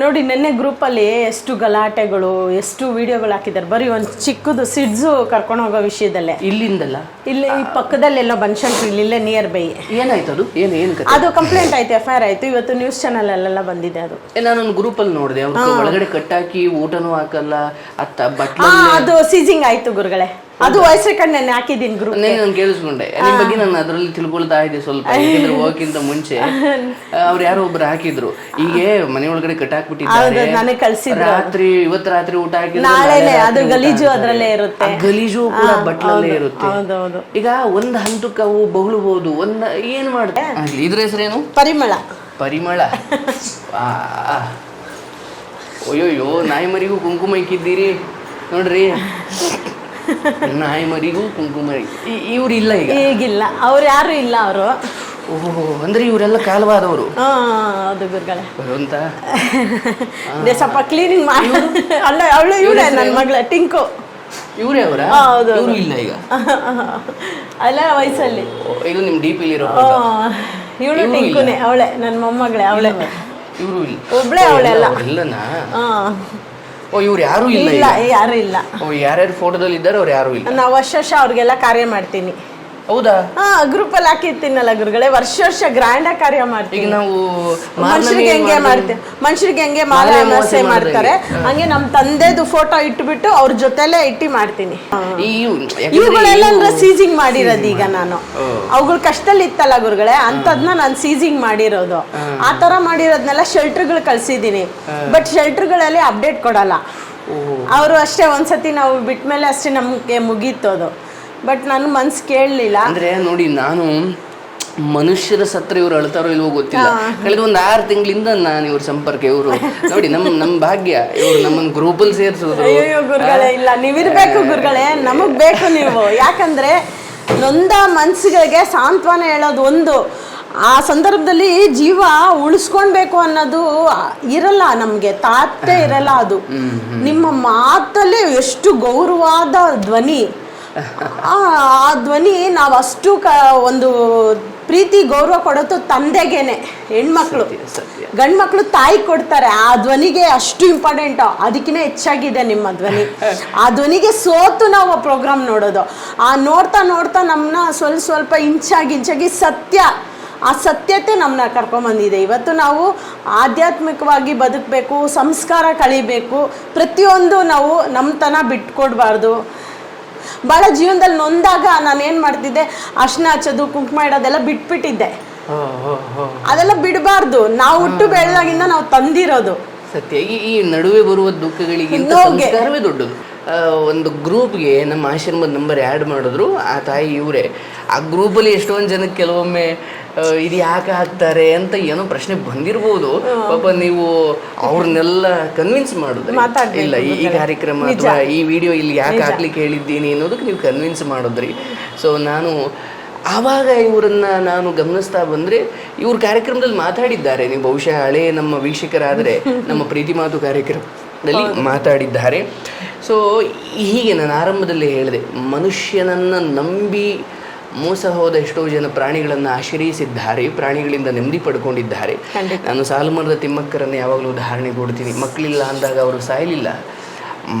ನೋಡಿ ನೆನ್ನೆ ಗ್ರೂಪಲ್ಲಿ ಎಷ್ಟು ಗಲಾಟೆಗಳು ಎಷ್ಟು ವಿಡಿಯೋಗಳು ಹಾಕಿದ್ದಾರೆ. ಬರೀ ಒಂದು ಚಿಕ್ಕದು ಸಿಡ್ಸು ಕರ್ಕೊಂಡು ಹೋಗೋ ವಿಷಯದಲ್ಲೇ. ಇಲ್ಲಿಂದಲ್ಲ? ಇಲ್ಲಿ ಈ ಪಕ್ಕದಲ್ಲೆಲ್ಲೋ ಬನಶಂಕರಿ ಇಲ್ಲೇ ನಿಯರ್ ಬೈ ಏನಾಯ್ತು ಅದು? ಏನು ಏನು ಅದು ಕಂಪ್ಲೇಂಟ್ ಆಯ್ತು ಎಫ್ ಐ ಆರ್ ಆಯ್ತು. ಇವತ್ತು ನ್ಯೂಸ್ ಚಾನಲಲ್ಲೆಲ್ಲ ಬಂದಿದೆ ಅದು. ಏ, ನಾನೊಂದು ಗ್ರೂಪಲ್ಲಿ ನೋಡಿದೆ. ಅವ್ರು ಒಳಗಡೆ ಕಟ್ಟಾಕಿ ಊಟನೂ ಹಾಕಲ್ಲ ಅತ್ತ ಬಟ್ಲ ಅದು ಸೀಸಿಂಗ್ ಆಯ್ತು ಗುರುಗಳೇ. ಅದು ವಯಸ್ಸು ಕಣ್ಣು ನಾನು ಹಾಕಿದ್ದೀನಿ ಗ್ರೂಪ್ ನೀನು ನಾನು ಕೇಳಿಸ್ಕೊಂಡೆ. ನಿಮ್ಮ ಬಗ್ಗೆ ನಾನು ಅದರಲ್ಲಿ ತಿಳ್ಕೊಳ್ತಾ ಇದ್ದೆ ಸ್ವಲ್ಪ ಹೋಗಕ್ಕಿಂತ ಮುಂಚೆ. ಅವ್ರು ಯಾರೋ ಒಬ್ರು ಹಾಕಿದ್ರು. ಹೀಗೆ ಮನೆ ಒಳಗಡೆ ಕಟ್ಟಾಕ್ಬಿಟ್ಟಿದ್ದಾರೆ ನನಗೆ ಕಳ್ಸಿದ್ರು ರಾತ್ರಿ ಇವತ್ತು ರಾತ್ರಿ ಊಟ ಹಾಕಿದ್ರೆ ನಾಳೆನೇ ಅದು ಗಲೀಜು ಅದ್ರಲ್ಲೇ ಇರುತ್ತೆ. ಗಲೀಜು ಕೂಡ ಬಟ್ಲಲ್ಲೇ ಇರುತ್ತೆ. ಈಗ ಒಂದ್ ಹಂತಕ್ಕೆ ಅವು ಬೊಗಳ್ಬಹುದು ಒಂದ್ ಏನ್ ಮಾಡುತ್ತೆ? ಇದ್ರ ಹೆಸರೇನು? ಪರಿಮಳ. ಪರಿಮಳ. ಆ, ಅಯ್ಯೋಯ್ಯೋ ನಾಯಿ ಮರಿಗೂ ಕುಂಕುಮ ಇಕ್ಕಿದ್ದೀರಿ. ನೋಡ್ರಿ. ನಾಯಿ ಮರಿಗೂ ಕುಂಕುಮ ಇವ್ರು ಇಲ್ಲ ಈಗ. ಈಗಿಲ್ಲ. ಅವ್ರು ಯಾರು ಇಲ್ಲ ಅವರು? ಓಹೋ ಅಂದ್ರೆ ಇವರೆಲ್ಲ ಕಾಲವಾದವರು. ಹಾ ಹೌದು ಗುರುಗಳೇ. ಅಂತ [LAUGHS] ಅದೇ ಸ್ವಲ್ಪ ಕ್ಲೀನಿಂಗ್ ಮಾಡಿ. ಅಲ್ಲ ಅವಳು ಇವಳೆ ನನ್ನ ಮಗಳ ಟಿಂಕು. ಇವರೇ ಅವರ? ಹೌದು. ಇವರು ಇಲ್ಲ ಈಗ. [LAUGHS] ಅಲ್ಲ ವಯಸ್ಸಲ್ಲಿ. ಇದು ನಿಮ್ ಡಿ ಪಿ ಇರೋ ಇವಳು ಟಿಂಕುನೇ ಅವಳೆ ನನ್ನ ಮೊಮ್ಮಗಳೇ ಅವಳೆ. ಇವರು ಇಲ್ಲ. ಒಬ್ಳೆ ಅವಳೆಲ್ಲ ಇಲ್ಲನಾ? ಹಾ. ಓ ಇವ್ರು ಯಾರು ಇಲ್ಲ ಇಲ್ಲ ಯಾರು ಇಲ್ಲ. ಓ ಯಾರ್ಯಾರು ಫೋಟೋದಲ್ಲಿ ಇದ್ದಾರೆ ಅವ್ರು ಯಾರು ಇಲ್ಲ? ನಾವು ವರ್ಷ ವರ್ಷ ಅವ್ರಿಗೆಲ್ಲ ಕಾರ್ಯ ಮಾಡ್ತೀನಿ. ಹೌದಾ? ಹಾ ಗ್ರೂಪಲ್ಲಿ ಹಾಕಿರ್ತೀನಲ್ಲ ಗುರುಗಳೇ ವರ್ಷ ವರ್ಷ ಗ್ರ್ಯಾಂಡ್ ಆಗಿ ಕಾರ್ಯ ಮಾಡ್ತೀವಿ. ಈಗ ನಾವು ಮನುಷ್ಯರಿಗೆ ಹೆಂಗೆ ಮಾಡ್ತೀವಿ? ಮನುಷ್ಯರಿಗೆ ಹೆಂಗೆ ಮಾಲೆ ಮಾಲೆ ಅಮಾವಾಸ್ಯೆ ಮಾಡ್ತಾರೆ? ಹಂಗೆ ನಮ್ಮ ತಂದೆದು ಫೋಟೋ ಇಟ್ಬಿಟ್ಟು ಅವ್ರ ಜೊತೆಲೆ ಇಟ್ಟಿ ಮಾಡ್ತೀನಿ. ಇವುಗಳೆಲ್ಲ ಅಂದ್ರೆ ಸೀಜಿಂಗ್ ಮಾಡಿರೋದು ಈಗ ನಾನು. ಅವುಗಳ ಕಷ್ಟದಲ್ಲಿ ಇತ್ತಲ್ಲ ಗುರುಗಳೇ? ಅಂತದ್ನ ನಾನು ಸೀಜಿಂಗ್ ಮಾಡಿರೋದು. ಆ ತರ ಮಾಡಿರೋದ್ನೆಲ್ಲ ಶೆಲ್ಟರ್ಗಳು ಕಳ್ಸಿದೀನಿ ಬಟ್ ಶೆಲ್ಟರ್ಗಳಲ್ಲಿ ಅಪ್ಡೇಟ್ ಕೊಡಲ್ಲ. ಅವರು ಅಷ್ಟೇ ಒಂದ್ಸತಿ ನಾವು ಬಿಟ್ಮೇಲೆ ಅಷ್ಟೇ ನಮಗೆ ಮುಗೀತು ಅದು. ಬಟ್ ನಾನು ಮನ್ಸು ಕೇಳಲಿಲ್ಲ. ಅಂದ್ರೆ ನೋಡಿ ನಾನು ಮನುಷ್ಯರ ಸತ್ರ ಇವ್ರು ಅಳ್ತಾರೋ ಇಲ್ವೋ ಗೊತ್ತಿಲ್ಲ. ಕಳೆದ ಒಂದು ಆರು ತಿಂಗಳಿಂದ ನಾನು ಇವ್ರ ಸಂಪರ್ಕ ಇವರು ನೋಡಿ ನಮ್ಮ ನಮ್ಮ ಭಾಗ್ಯ ಇವರು ನಮ್ಮನ್ನು ಗ್ರೂಪಲ್ಲಿ ಸೇರಿಸೋದು ಅಯ್ಯೋ ಗುರುಗಳೇ ಇಲ್ಲ ನೀವಿರ್ಬೇಕು ಗುರುಗಳೇ ನಮಗ್ ಬೇಕು ನೀವು. ಯಾಕಂದ್ರೆ ನೊಂದ ಮನ್ಸುಗಳಿಗೆ ಸಾಂತ್ವನ ಹೇಳೋದು ಒಂದು. ಆ ಸಂದರ್ಭದಲ್ಲಿ ಜೀವ ಉಳಿಸ್ಕೊಳ್ಬೇಕು ಅನ್ನೋದು ಇರಲ್ಲ ನಮಗೆ ತಾತ್ಯ ಇರಲ್ಲ ಅದು. ನಿಮ್ಮ ಮಾತಲ್ಲಿ ಎಷ್ಟು ಗೌರವಾದ ಧ್ವನಿ. ಆ ಧ್ವನಿ ನಾವು ಅಷ್ಟು ಕ ಒಂದು ಪ್ರೀತಿ ಗೌರವ ಕೊಡೋದು ತಂದೆಗೇನೆ ಹೆಣ್ಮಕ್ಳು. ಗಂಡು ಮಕ್ಳು ತಾಯಿ ಕೊಡ್ತಾರೆ ಆ ಧ್ವನಿಗೆ ಅಷ್ಟು ಇಂಪಾರ್ಟೆಂಟ್ ಅದಕ್ಕಿಂತ ಹೆಚ್ಚಾಗಿದೆ ನಿಮ್ಮ ಧ್ವನಿ. ಆ ಧ್ವನಿಗೆ ಸೋತು ನಾವು ಪ್ರೋಗ್ರಾಮ್ ನೋಡೋದು. ಆ ನೋಡ್ತಾ ನೋಡ್ತಾ ನಮ್ಮನ್ನ ಸ್ವಲ್ಪ ಸ್ವಲ್ಪ ಇಂಚಾಗಿ ಇಂಚಾಗಿ ಸತ್ಯ ಆ ಸತ್ಯತೆ ನಮ್ಮನ್ನ ಕರ್ಕೊಂಬಂದಿದೆ ಇವತ್ತು ನಾವು ಆಧ್ಯಾತ್ಮಿಕವಾಗಿ ಬದುಕಬೇಕು ಸಂಸ್ಕಾರ ಕಳಿಬೇಕು. ಪ್ರತಿಯೊಂದು ನಾವು ನಮ್ಮತನ ಬಿಟ್ಕೊಡ್ಬಾರ್ದು. ಭಾಳ ಜೀವನದಲ್ಲಿ ನೊಂದಾಗ ನಾನು ಏನು ಮಾಡ್ತಿದ್ದೆ? ಅಶ್ನ ಹಚ್ಚೋದು ಕುಂಕುಮ ಇಡೋದೆಲ್ಲ ಬಿಟ್ಬಿಟ್ಟಿದ್ದೆ. ಅದೆಲ್ಲ ಬಿಡಬಾರ್ದು. ನಾವು ಹುಟ್ಟು ಬೆಳೆದಾಗಿಂದ ನಾವು ತಂದಿರೋದು. ಸತ್ಯ. ಈ ಈ ನಡುವೆ ಬರುವ ದುಃಖಗಳಿಗೆ. ಸಂಸ್ಕಾರವೇ ದೊಡ್ಡದು. ಒಂದು ಗ್ರೂಪ್ಗೆ ನಮ್ಮ ಆಶ್ರಮದ ನಂಬರ್ ಆ್ಯಡ್ ಮಾಡಿದ್ರು. ಆ ತಾಯಿ ಇವರೇ. ಆ ಗ್ರೂಪಲ್ಲಿ ಎಷ್ಟೊಂದು ಜನಕ್ಕೆ ಕೆಲವೊಮ್ಮೆ ಇದು ಯಾಕೆ ಹಾಕ್ತಾರೆ ಅಂತ ಏನೋ ಪ್ರಶ್ನೆ ಬಂದಿರ್ಬೋದು. ಪಾಪ ನೀವು ಅವ್ರನ್ನೆಲ್ಲ ಕನ್ವಿನ್ಸ್ ಮಾಡಿದ್ರೆ. ಮಾತಾಡ್ಬೇಕು ಇಲ್ಲ ಈ ಈ ಕಾರ್ಯಕ್ರಮ ಅಥವಾ ಈ ವಿಡಿಯೋ ಇಲ್ಲಿ ಯಾಕೆ ಹಾಕ್ಲಿಕ್ಕೆ ಹೇಳಿದ್ದೀನಿ ಅನ್ನೋದಕ್ಕೆ ನೀವು ಕನ್ವಿನ್ಸ್ ಮಾಡಿದ್ರಿ. ಸೊ ನಾನು ಆವಾಗ ಇವರನ್ನ ನಾನು ಗಮನಿಸ್ತಾ ಬಂದ್ರೆ ಇವ್ರ ಕಾರ್ಯಕ್ರಮದಲ್ಲಿ ಮಾತಾಡಿದ್ದಾರೆ. ನೀವು ಬಹುಶಃ ಹಳೆ ನಮ್ಮ ವೀಕ್ಷಕರಾದರೆ [LAUGHS] ನಮ್ಮ ಪ್ರೀತಿ ಮಾತು ಕಾರ್ಯಕ್ರಮದಲ್ಲಿ ಮಾತಾಡಿದ್ದಾರೆ. ಸೊ ಹೀಗೆ ನಾನು ಆರಂಭದಲ್ಲಿ ಹೇಳಿದೆ. ಮನುಷ್ಯನನ್ನ ನಂಬಿ ಮೋಸ ಹೋದ ಎಷ್ಟೋ ಜನ ಪ್ರಾಣಿಗಳನ್ನು ಆಶ್ರಯಿಸಿದ್ದಾರೆ ಪ್ರಾಣಿಗಳಿಂದ ನೆಮ್ಮದಿ ಪಡ್ಕೊಂಡಿದ್ದಾರೆ. ನಾನು ಸಾಲುಮರದ ತಿಮ್ಮಕ್ಕರನ್ನು ಯಾವಾಗಲೂ ಉದಾಹರಣೆ ಕೊಡ್ತೀನಿ. ಮಕ್ಕಳಿಲ್ಲ ಅಂದಾಗ ಅವರು ಸಾಯಲಿಲ್ಲ.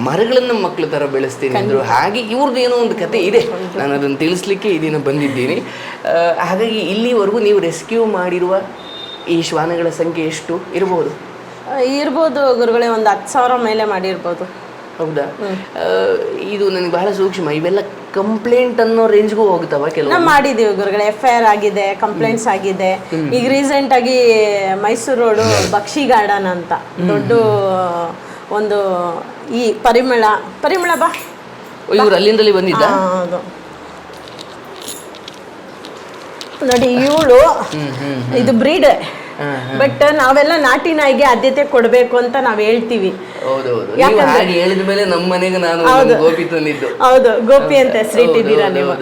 ಮರಗಳನ್ನು ಮಕ್ಕಳ ಥರ ಬೆಳೆಸ್ತೀನಿ ಅಂದರು. ಹಾಗೆ ಇವ್ರದ್ದು ಏನೋ ಒಂದು ಕತೆ ಇದೆ. ನಾನು ಅದನ್ನು ತಿಳಿಸ್ಲಿಕ್ಕೆ ಇದನ್ನು ಬಂದಿದ್ದೀನಿ. ಹಾಗಾಗಿ ಇಲ್ಲಿವರೆಗೂ ನೀವು ರೆಸ್ಕ್ಯೂ ಮಾಡಿರುವ ಈ ಶ್ವಾನಗಳ ಸಂಖ್ಯೆ ಎಷ್ಟು? ಇರಬಹುದು ಇರ್ಬೋದು ಗುರುಗಳೇ ಒಂದು ಹತ್ತು ಸಾವಿರ ಮೇಲೆ ಮಾಡಿರ್ಬೋದು. ಹೌದಾ? ಇದು ನನಗೆ ಬಹಳ ಸೂಕ್ಷ್ಮ. ಇವೆಲ್ಲ ಕಂಪ್ಲೇಂಟ್ ಅನ್ನೋ ರೇಂಜ್ಗೂ ಹೋಗ್ತಾವ ಕೆಲವು ನಾವು ಮಾಡಿದೀವಿ ಗುರುಗಳೇ. ಎಫ್ ಐ ಆರ್ ಆಗಿದೆ ಕಂಪ್ಲೇಂಟ್ಸ್ ಆಗಿದೆ. ಈಗ ರೀಸೆಂಟ್ ಆಗಿ ಮೈಸೂರು ರೋಡು ಬಕ್ಷಿ ಗಾರ್ಡನ್ ಅಂತ. ದೊಡ್ಡ ಒಂದು ಈ ಪರಿಮಳ ಪರಿಮಳ ಬಾ. ಇವ್ರು ಅಲ್ಲಿಂದಲೇ ಬಂದಿದ್ದ? ಹೌದು. ನೋಡಿ ಇವಳು ಇದು ಬ್ರೀಡ್ ಬಟ್ ನಾವೆಲ್ಲ ನಾಟಿ ನಾಯಿಗೆ ಆದ್ಯತೆ ಕೊಡಬೇಕು ಅಂತ ನಾವ್ ಹೇಳ್ತೀವಿ. ಹೌದೌದು. ನೀವು ಹಾಗೆ ಹೇಳಿದ ಮೇಲೆ ನಮ್ಮ ಮನೆಗೆ ನಾನು ಗೋಪಿ ತಂದಿದ್ದು. ಹೌದು ಗೋಪಿ ಅಂತ ಹೆಸರಿಟ್ಟಿದ್ದೀರಾ ನೀವು.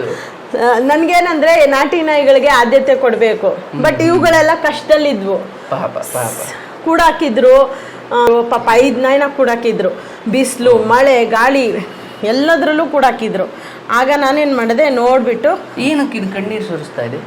ನನ್ಗೇನಂದ್ರೆ ನಾಟಿ ನಾಯಿಗಳಿಗೆ ಆದ್ಯತೆ ಕೊಡಬೇಕು. ಬಟ್ ಇವುಗಳೆಲ್ಲ ಕಷ್ಟದಲ್ಲಿದ್ವು. ಕೂಡಾಕಿದ್ರು ಪಾಪ ಐದು ನಾಯಿನ ಕೂಡಾಕಿದ್ರು. ಬಿಸಿಲು ಮಳೆ ಗಾಳಿ ಎಲ್ಲದರಲ್ಲೂ ಕೂಡಾಕಿದ್ರು. ಆಗ ನಾನೇನ್ ಮಾಡಿದೆ ನೋಡ್ಬಿಟ್ಟು ಏನಕ್ಕೆ ಇದು ಕಣ್ಣೀರು ಸುರಿಸ್ತಾ ಇದೆ?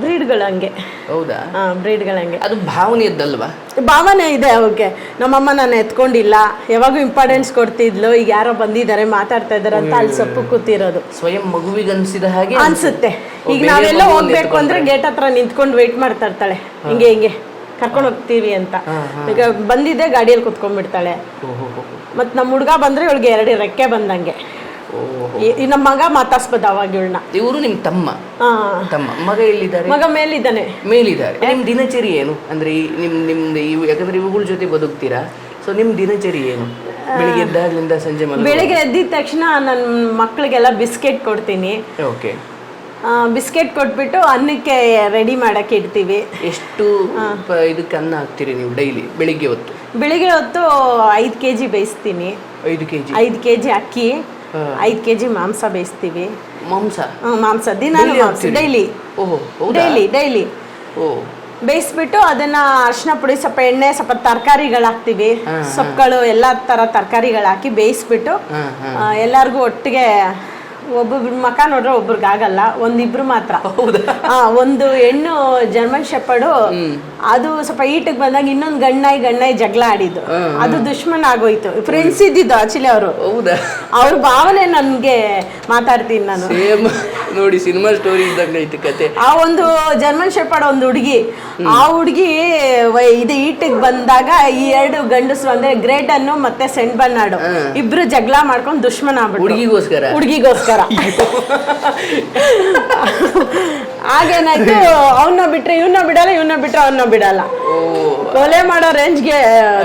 ಬ್ರೀಡ್ಗಳು ಹಂಗೆ. ಹೌದಾ? ಬ್ರೀಡ್ಗಳು ಹಂಗೆ. ಅದು ಭಾವನೆಯದ್ದಲ್ವಾ ಭಾವನೆ ಇದೆ ಅವಕ್ಕೆ ನಮ್ಮಮ್ಮ ನಾನು ಎತ್ಕೊಂಡಿಲ್ಲ. ಯಾವಾಗೂ ಇಂಪಾರ್ಟೆನ್ಸ್ ಕೊಡ್ತಿದ್ಲು. ಈಗ ಯಾರೋ ಬಂದಿದ್ದಾರೆ ಮಾತಾಡ್ತಾ ಇದಾರೆ ಅಂತ ಅಲ್ಲಿ ಸೊಪ್ಪು ಕೂತಿರೋದು. ಸ್ವಯಂ ಮಗುವಿಗೆ ಅನ್ಸಿದ ಹಾಗೆ ಅನ್ಸುತ್ತೆ. ಈಗ ನಾವೆಲ್ಲ ಹೋಗ್ಬೇಕು ಅಂದ್ರೆ ಗೇಟ್ ಹತ್ರ ನಿಂತ್ಕೊಂಡು ವೆಯ್ಟ್ ಮಾಡ್ತಾ ಇರ್ತಾಳೆ ಹಿಂಗೆ ಹಿಂಗೆ. ಕರ್ಕೊಂಡು ಹೋಗ್ತೀವಿ ಅಂತ. ಈಗ ಬಂದಿದ್ದೆ ಗಾಡಿಯಲ್ಲಿ ಕುತ್ಕೊಂಡ್ಬಿಡ್ತಾಳೆ. ಮತ್ತೆ ಮತ್ ನಮ್ಮ ಹುಡುಗ ಬಂದ್ರೆ ಇವಳಿಗೆ ಎರಡು ರೆಕ್ಕೆ ಬಂದಂಗೆ. ಈ- ನಮ್ಮ ಮಗ ಮಾತಾಸ್ಪದ ಅವಾಗ ಇವಳನ್ನ. ಇವರು ನಿಮ್ ತಮ್ಮ. ತಮ್ಮ. ಮಗ ಎಲ್ಲಿದ್ದಾರೆ? ಮಗ ಮೇಲಿದ್ದಾನೆ. ಮೇಲಿದ್ದಾರೆ. ನಿಮ್ ದಿನಚರಿ ಏನು? ಅಂದ್ರೆ ಈ ನಿಮ್ ನಿಮ್ದು ಇವು ಯಾಕಂದ್ರೆ ಇವುಗಳ ಜೊತೆ ಬದುಕ್ತೀರಾ? ಸೊ ನಿಮ್ ದಿನಚರಿ ಏನು? ಬೆಳಿಗ್ಗೆ ಎದ್ದಾಗ್ಲಿಂದ ಸಂಜೆ ಮಲಗ ಬೆಳಿಗ್ಗೆ ಎದ್ದಿದ ತಕ್ಷಣ ನನ್ನ ಮಕ್ಕಳಿಗೆಲ್ಲ ಬಿಸ್ಕೆಟ್ ಕೊಡ್ತೀನಿ. ಓಕೆ. ಬಿಸ್ಕೆಟ್ ಕೊಟ್ಬಿಟ್ಟು ಅನ್ನಕ್ಕೆ ರೆಡಿ ಮಾಡಕ್ಕೆ ಇಡ್ತೀವಿ. ಎಷ್ಟು ಪ- ಇದಕ್ಕೆ ಅನ್ನ ಹಾಕ್ತೀರಿ ನೀವು ಡೈಲಿ? ಬೆಳಿಗ್ಗೆ ಹೊತ್ತು? ಬೆಳಿಗ್ಗೆ ಹೊತ್ತು ಐದು ಕೆ ಜಿ ಬೇಯಿಸ್ತೀನಿ. ಐದು ಕೆಜಿ. ಐದು ಕೆ ಜಿ ಅಕ್ಕಿ. ಐದು ಕೆ ಜಿ ಮಾಂಸ ಬೇಯಿಸ್ತೀವಿ. ಮಾಂಸ? ಮಾಂಸ. ದಿನ ಡೈಲಿ ಡೈಲಿ ಡೈಲಿ ಬೇಯಿಸ್ಬಿಟ್ಟು ಅದನ್ನ ಅರಿಶಿನ ಪುಡಿ ಸ್ವಲ್ಪ ಎಣ್ಣೆ ಸ್ವಲ್ಪ ತರಕಾರಿಗಳು ಹಾಕ್ತಿವಿ ಸೊಪ್ಪುಗಳು ಎಲ್ಲ ತರ ತರಕಾರಿಗಳು ಹಾಕಿ ಬೇಯಿಸ್ಬಿಟ್ಟು ಎಲ್ಲಾರ್ಗೂ ಒಟ್ಟಿಗೆ ಒಬ್ಬೊಬ್ರ ಮಕ ನೋಡ್ರೆ ಒಬ್ರಿಗೆ ಆಗಲ್ಲ ಒಂದಿಬ್ರು ಮಾತ್ರ. ಹೌದಾ? ಆ, ಒಂದು ಹೆಣ್ಣು ಜರ್ಮನ್ ಶೆಪರ್ಡು ಅದು ಸ್ವಲ್ಪ ಈಟಿಗೆ ಬಂದಾಗ ಇನ್ನೊಂದು ಗಣ್ಣಾಯಿ ಗಣ್ಣಾಯಿ ಜಗಳ ಆಡಿದ್ದು. ಅದು ದುಶ್ಮನ್ ಆಗೋಯ್ತು. ಫ್ರೆಂಡ್ಸ್ ಇದ್ದಿದ್ದು ಆಕ್ಚುಲಿ ಅವರು. ಅವ್ರ ಭಾವನೆ ನನ್ಗೆ ಮಾತಾಡ್ತೀನಿ ನಾನು. ನೋಡಿ ಸಿನಿಮಾ ಸ್ಟೋರಿ ಇದ್ದಂಗೆ ಐತೆ ಕತೆ. ಆ ಒಂದು ಜರ್ಮನ್ ಶೆಪರ್ಡ್ ಒಂದು ಹುಡುಗಿ ಆ ಹುಡುಗಿ ಇದು ಈಟಿಗೆ ಬಂದಾಗ ಈ ಎರಡು ಗಂಡಸು ಅಂದ್ರೆ ಗ್ರೇಟ್ ಅನ್ನು ಮತ್ತೆ ಸೆಂಟ್ ಬನ್ನಾಡು ಇಬ್ರು ಜಗಳ ಮಾಡ್ಕೊಂಡು ದುಶ್ಮನ್ ಆಗ್ಬಿಟ್ಟು ಹುಡುಗಿಗೋಸ್ಕರ? ಹುಡುಗಿಗೋಸ್ಕರ. ಆಗೇನಾಯ್ತು ಅವನ್ನ ಬಿಟ್ರೆ ಇವನ್ನ ಬಿಡಲ್ಲ ಇವನ್ನ ಬಿಟ್ರೆ ಅವನ್ನ ಬಿಡಲ್ಲ. ಕೊಲೆ ಮಾಡೋ ರೇಂಜ್ಗೆ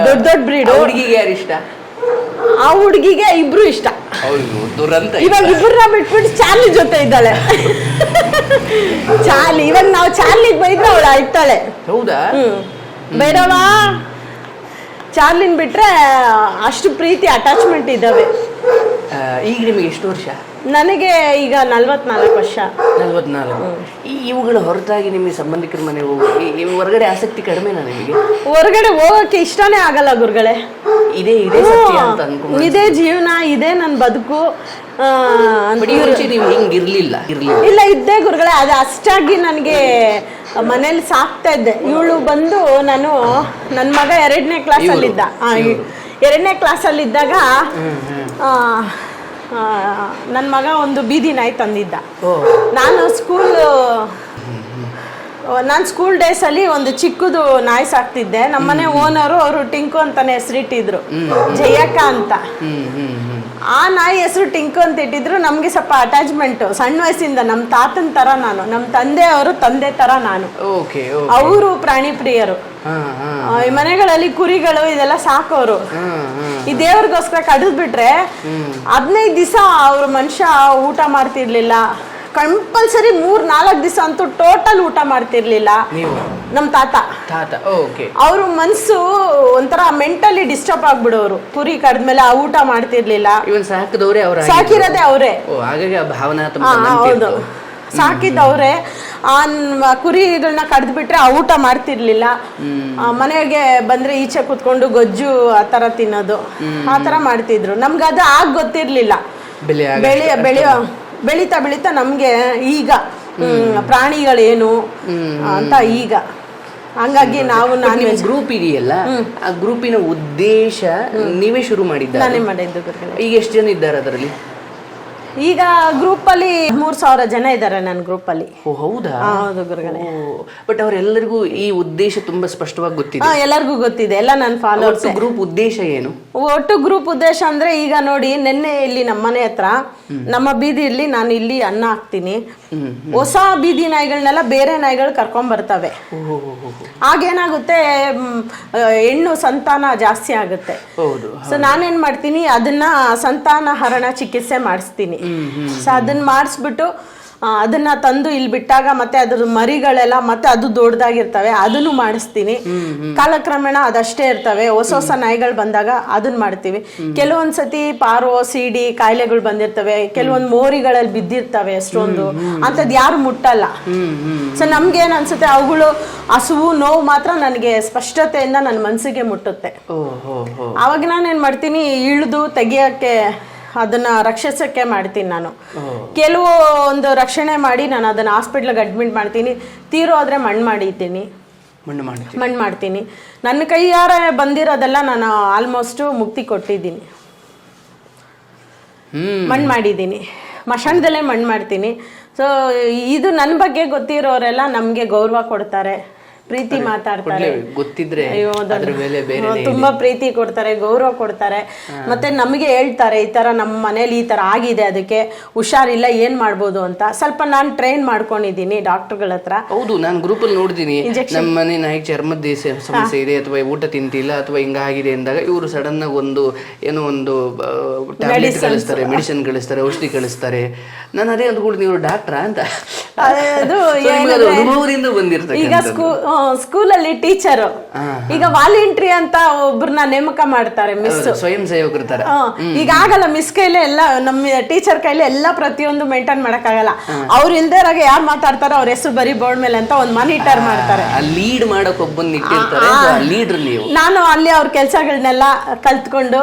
ದೊಡ್ಡ ದೊಡ್ಡ ಬ್ರೀಡ್ ಹುಡುಗಿಗೆ ಯಾರು ಇಷ್ಟ ಆ ಹುಡುಗಿಗೆ ಇಬ್ರು ಇಷ್ಟ. ದುರಂತ ಇವಾಗ ಇಬ್ಬರನ್ನ ಬಿಟ್ಬಿಟ್ಟು ಚಾರ್ಲಿ ಜೊತೆ ಇದ್ದಾಳೆ. ಚಾರ್ಲಿ ಇವಾಗ ನಾವು ಚಾರ್ಲಿಗ್ ಬೈದ್ರೆ ಅವಳು ಅಳ್ತಾಳೆ. ಹೌದಾ? ಹ್ಮ್. ಚಾರ್ಲಿನ್ ಬಿಟ್ರೆ ಅಷ್ಟು ಪ್ರೀತಿ ಅಟ್ಯಾಚ್ಮೆಂಟ್ ಇದ್ದಾವೆ. ಈಗ ನಿಮಗೆ ಎಷ್ಟು ವರ್ಷ? ನನಗೆ ಈಗ ನಲ್ವತ್ನಾಲ್ಕು ವರ್ಷ. ನಲ್ವತ್ನಾಲ್ಕು. ಈ ಇವುಗಳ ಹೊರತಾಗಿ ನಿಮಗೆ ಸಂಬಂಧಿಕರ ಮನೆ ಹೋಗಿ ಹೊರಗಡೆ ಆಸಕ್ತಿ ಕಡಿಮೆನಾ ನಿಮಗೆ? ಹೊರಗಡೆ ಹೋಗಕ್ಕೆ ಇಷ್ಟನೇ ಆಗಲ್ಲ ಗುರುಗಳೇ. ಇದೇ ಇದೇ ಸತ್ಯ ಅಂತ ಅನ್ಕೊಂಡು ಇದೇ ಜೀವನ ಇದೇ ನನ್ನ ಬದುಕು. ಆ, ಬಟ್ ಈ ನೀವು ಹಿಂಗ್ ಇರ್ಲಿಲ್ಲ ಇರ್ಲಿಲ್ಲ. ಇಲ್ಲ ಇದ್ದೇ ಗುರುಗಳೇ ಅದು ಅಷ್ಟಾಗಿ ನನಗೆ ಮನೇಲಿ ಸಾಕ್ತಾ ಇದ್ದೆ. ಇವಳು ಬಂದು ನಾನು ನನ್ನ ಮಗ ಎರಡನೇ ಕ್ಲಾಸಲ್ಲಿದ್ದ ಎರಡನೇ ಕ್ಲಾಸಲ್ಲಿದ್ದಾಗ ನನ್ನ ಮಗ ಒಂದು ಬೀದಿ ನಾಯಿ ತಂದಿದ್ದ. ಓ. ನಾನು ಸ್ಕೂಲ್ ನಾನು ಸ್ಕೂಲ್ ಡೇಸಲ್ಲಿ ಒಂದು ಚಿಕ್ಕದು ನಾಯಿ ಸಾಕ್ತಿದ್ದೆ ನಮ್ಮನೆ ಓನರು ಅವರು ಟಿಂಕು ಅಂತಾನೆ ಹೆಸರಿಟ್ಟಿದ್ರು. ಜಯಕ್ಕ ಅಂತ. ಆ ನಾಯಿ ಹೆಸರು ಟಿಂಕು ಅಂತ ಇಟ್ಟಿದ್ರು. ನಮಗೆ ಸ್ವಲ್ಪ ಅಟ್ಯಾಚ್ಮೆಂಟ್ ಸಣ್ಣ ವಯಸ್ಸಿಂದ ನಮ್ಮ ತಾತನ ತರ ನಾನು ನಮ್ಮ ತಂದೆ ಅವರು ತಂದೆ ತರ ನಾನು. ಅವರು ಪ್ರಾಣಿ ಪ್ರಿಯರು. ಈ ಮನೆಗಳಲ್ಲಿ ಕುರಿಗಳು ಇದೆಲ್ಲ ಸಾಕೋರು. ಈ ದೇವ್ರಿಗೋಸ್ಕರ ಕಡಿದ್ಬಿಟ್ರೆ ಹದಿನೈದು ದಿವಸ ಅವ್ರ ಮನುಷ್ಯ ಊಟ ಮಾಡ್ತಿರ್ಲಿಲ್ಲ. ಕಂಪಲ್ಸರಿ ಮೂರ್ ನಾಲ್ಕು ದಿವಸ ಅಂತೂ ಟೋಟಲ್ ಊಟ ಮಾಡ್ತಿರ್ಲಿಲ್ಲ. ನಮ್ ತಾತ. ತಾತ ಓಕೆ. ಅವ್ರ ಮನ್ಸು ಒಂಥರ ಮೆಂಟಲಿ ಡಿಸ್ಟರ್ಬ್ ಆಗ್ಬಿಡೋರು. ಕುರಿ ಕಡ್ದ್ಮೇಲೆ ಆ ಊಟ ಮಾಡ್ತಿರ್ಲಿಲ್ಲ. ಇವನ್ ಸಾಕಿದವರೇ ಅವ್ರ ಸಾಕಿರೋದೇ ಅವರೇ. ಓ ಹಾಗಾಗಿ ಆ ಭಾವನಾತ್ಮಕ ನಂಬಿಕೆ ಹೌದು. ಇತ್ತು. ಸಾಕಿದ್ದವ್ರೆ. ಆ ನ್- ಕುರಿಗಳನ್ನ ಕಡ್ದು ಬಿಟ್ರೆ ಆ ಊಟ ಮಾಡ್ತಿರ್ಲಿಲ್ಲ. ಆ, ಮನೆಗೆ ಬಂದ್ರೆ ಈಚೆ ಕುತ್ಕೊಂಡು ಗೊಜ್ಜು ಆ ತರ ತಿನ್ನೋದು. ಆ ತರ ಮಾಡ್ತಿದ್ರು. ನಮ್ಗೆ ಅದು ಆಗ ಗೊತ್ತಿರ್ಲಿಲ್ಲ. ಬೆಲೆ ಆಗ ಬೆಳೆಯ ಬೆಳೆಯೋ ಬೆಳೀತಾ ಬೆಳೀತಾ ನಮಗೆ ಈಗ ಹ್ಮ್, ಪ್ರಾಣಿಗಳೇನು ಅಂತ ಈಗ. ಹಂಗಾಗಿ ನಾವು ನಾನ್ ಗ್ರೂಪ್ ಇದೆಯಲ್ಲ ಆ ಗ್ರೂಪಿನ ಉದ್ದೇಶ ನೀವೇ ಶುರು ಮಾಡಿದ್ದ ನಾನೇ ಮಾಡಿದ್ದು ಈಗ ಎಷ್ಟು ಜನ ಇದ್ದಾರೆ ಅದರಲ್ಲಿ? ಈಗ ಗ್ರೂಪ್ ಅಲ್ಲಿ ಮೂರ್ ಸಾವಿರ ಜನ ಇದ್ದಾರೆ ನನ್ನ ಗ್ರೂಪ್ ಅಲ್ಲಿ. ಓ ಹೌದಾ? ಹೌದು ಗುರುಗಳೇ. ಬಟ್ ಅವರೆಲ್ಲರಿಗೂ ಈ ಉದ್ದೇಶ ತುಂಬಾ ಸ್ಪಷ್ಟವಾಗಿ ಗೊತ್ತಿದೆ. ಹಾ ಎಲ್ಲರಿಗೂ ಗೊತ್ತಿದೆ. ಎಲ್ಲ ನನ್ನ ಫಾಲೋವರ್ಸ್ ಗ್ರೂಪ್ ಉದ್ದೇಶ ಏನು? ಒಟ್ಟು ಗ್ರೂಪ್ ಉದ್ದೇಶ ಅಂದ್ರೆ ಈಗ ನೋಡಿ ನಿನ್ನೆ ಇಲ್ಲಿ ನಮ್ಮ ಮನೆ ಹತ್ರ ನಮ್ಮ ಬೀದಿಯಲ್ಲಿ ನಾನು ಇಲ್ಲಿ ಅನ್ನ ಹಾಕ್ತೀನಿ. ಹೊಸ ಬೀದಿ ನಾಯಿಗಳನ್ನೆಲ್ಲ ಬೇರೆ ನಾಯಿಗಳು ಕರ್ಕೊಂಡ್ ಬರ್ತವೆ. ಆಗೇನಾಗುತ್ತೆ ಮ್, ಆ, ಹೆಣ್ಣು ಸಂತಾನ ಜಾಸ್ತಿ ಆಗುತ್ತೆ. ಹೌದು ಸೊ ನಾನೇನ್ ಮಾಡ್ತೀನಿ ಅದನ್ನ ಸಂತಾನ ಹರಣ ಚಿಕಿತ್ಸೆ ಮಾಡಿಸ್ತೀನಿ. ಸೊ ಅದನ್ನ ಮಾಡಿಸ್ಬಿಟ್ಟು ಅದನ್ನ ತಂದು ಇಲ್ಲಿ ಬಿಟ್ಟಾಗ ಮತ್ತೆ ಅದ್ರ ಮರಿಗಳೆಲ್ಲ ಮತ್ತೆ ಅದು ದೊಡ್ಡದಾಗಿರ್ತವೆ ಅದನ್ನು ಮಾಡಿಸ್ತೀನಿ. ಕಾಲಕ್ರಮೇಣ ಅದಷ್ಟೇ ಇರ್ತವೆ ಹೊಸ ಹೊಸ ನಾಯಿಗಳು ಬಂದಾಗ ಅದನ್ನ ಮಾಡ್ತೀವಿ. ಕೆಲವೊಂದ್ಸತಿ ಪಾರೋ ಸಿಡಿ ಕಾಯಿಲೆಗಳು ಬಂದಿರ್ತವೆ ಕೆಲವೊಂದು ಮೋರಿಗಳಲ್ಲಿ ಬಿದ್ದಿರ್ತವೆ ಅಷ್ಟೊಂದು. ಅಂತದ್ ಯಾರು ಮುಟ್ಟಲ್ಲ. ಸೊ ನಮ್ಗೆ ಏನ್ ಅನ್ಸುತ್ತೆ ಅವುಗಳು ಹಸುವು ನೋವು ಮಾತ್ರ ನನಗೆ ಸ್ಪಷ್ಟತೆಯಿಂದ ನನ್ನ ಮನಸ್ಸಿಗೆ ಮುಟ್ಟುತ್ತೆ. ಅವಾಗ ನಾನು ಏನ್ ಮಾಡ್ತೀನಿ ಇಳಿದು ತೆಗಿಯಕ್ಕೆ ಅದನ್ನ ರಕ್ಷಿಸಕ್ಕೆ ಮಾಡ್ತೀನಿ ನಾನು. ಕೆಲವು ಒಂದು ರಕ್ಷಣೆ ಮಾಡಿ ನಾನು ಅದನ್ನ ಹಾಸ್ಪಿಟ್ಲಿಗೆ ಅಡ್ಮಿಟ್ ಮಾಡ್ತೀನಿ. ತೀರೋ ಆದ್ರೆ ಮಣ್ಣು ಮಾಡಿದ್ದೀನಿ. ಮಣ್ಣು ಮಾಡ್ತೀನಿ. ಮಣ್ಣು ಮಾಡ್ತೀನಿ. ನನ್ನ ಕೈಯಾರ ಬಂದಿರೋದೆಲ್ಲ ನಾನು ಆಲ್ಮೋಸ್ಟ್ ಮುಕ್ತಿ ಕೊಟ್ಟಿದ್ದೀನಿ. ಮಣ್ಣು ಮಾಡಿದ್ದೀನಿ. ಮಶಾಣದಲ್ಲೇ ಮಣ್ಣು ಮಾಡ್ತೀನಿ. ಸೊ ಇದು ನನ್ನ ಬಗ್ಗೆ ಗೊತ್ತಿರೋರೆಲ್ಲ ನಮಗೆ ಗೌರವ ಕೊಡ್ತಾರೆ. ಪ್ರೀತಿ ಮಾತಾಡ್ತಾರೆ. ಗೊತ್ತಿದ್ರೆ ಅದ್ರ ಮೇಲೆ ಬೇರೆ ತುಂಬಾ ಪ್ರೀತಿ ಕೊಡ್ತಾರೆ ಗೌರವ ಕೊಡ್ತಾರೆ. ಮತ್ತೆ ನಮಗೆ ಹೇಳ್ತಾರೆ ಈ ತರ ನಮ್ಮ ಮನೇಲಿ ಈ ತರ ಆಗಿದೆ ಅದಕ್ಕೆ ಹುಷಾರಿಲ್ಲ ಏನ್ ಮಾಡ್ಬೋದು ಅಂತ. ಸ್ವಲ್ಪ ನಾನು ಟ್ರೈನ್ ಮಾಡ್ಕೊಂಡಿದ್ದೀನಿ ಡಾಕ್ಟರ್ಗಳ ಹತ್ರ. ಹೌದು ನಾನು ಗ್ರೂಪ್ ಅಲ್ಲಿ ನೋಡಿದೀನಿ ನಮ್ಮ ಮನೆ ನಾಯಿ ಚರ್ಮದ ಸಮಸ್ಯೆ ಇದೆ ಅಥವಾ ಊಟ ತಿಂತಿಲ್ಲ ಅಥವಾ ಹಿಂಗಾಗಿದೆ ಅಂದಾಗ ಇವರು ಸಡನ್ ಆಗಿ ಒಂದು ಏನೋ ಒಂದು ಟ್ಯಾಬ್ಲೆಟ್ ಕಳಿಸ್ತಾರೆ ಮೆಡಿಸಿನ್ ಕಳಿಸ್ತಾರೆ ಔಷಧಿ ಕಳಿಸ್ತಾರೆ. ನಾನು ಅದೇ ಅಂದ್ಕೊಂಡು ನೀವು ಡಾಕ್ಟ್ರಾ ಅಂತ. ಅದು [LAUGHS] ಅನುಭವದಿಂದ ಈಗ ಸ್ಕೂಲಲ್ಲಿ ಟೀಚರ್. ಈಗ ವಾಲಂಟ್ರಿ ಅಂತ ಒಬ್ರನ್ನ ನೇಮಕ ಮಾಡ್ತಾರೆ ಮಿಸ್ ಸ್ವಯಂ ಸೇವಕರು ತರ ಈಗ ಆಗಲ್ಲ ಮಿಸ್ ಕೈಲೇ ಎಲ್ಲ ನಮ್ಮ ಟೀಚರ್ ಕೈಲಿ ಎಲ್ಲ ಪ್ರತಿಯೊಂದು ಮೇಂಟೈನ್ ಮಾಡಕ್ಕಾಗಲ್ಲ. ಅವ್ರು ಇಲ್ದೇ ಇರಾಗ ಯಾರು ಮಾತಾಡ್ತಾರೋ ಅವ್ರ ಹೆಸರು ಬರೀ ಬೋರ್ಡ್ ಮೇಲೆ ಅಂತ ಒಂದು ಮಾನಿಟರ್ ಮಾಡ್ತಾರೆ. ಲೀಡ್ ಮಾಡಕ್ ಒಬ್ಬನ್ ಲೀಡರ್ ನೀವು. ನಾನು ಅಲ್ಲಿ ಅವ್ರ ಕೆಲಸಗಳನ್ನೆಲ್ಲ ಕಲ್ತ್ಕೊಂಡು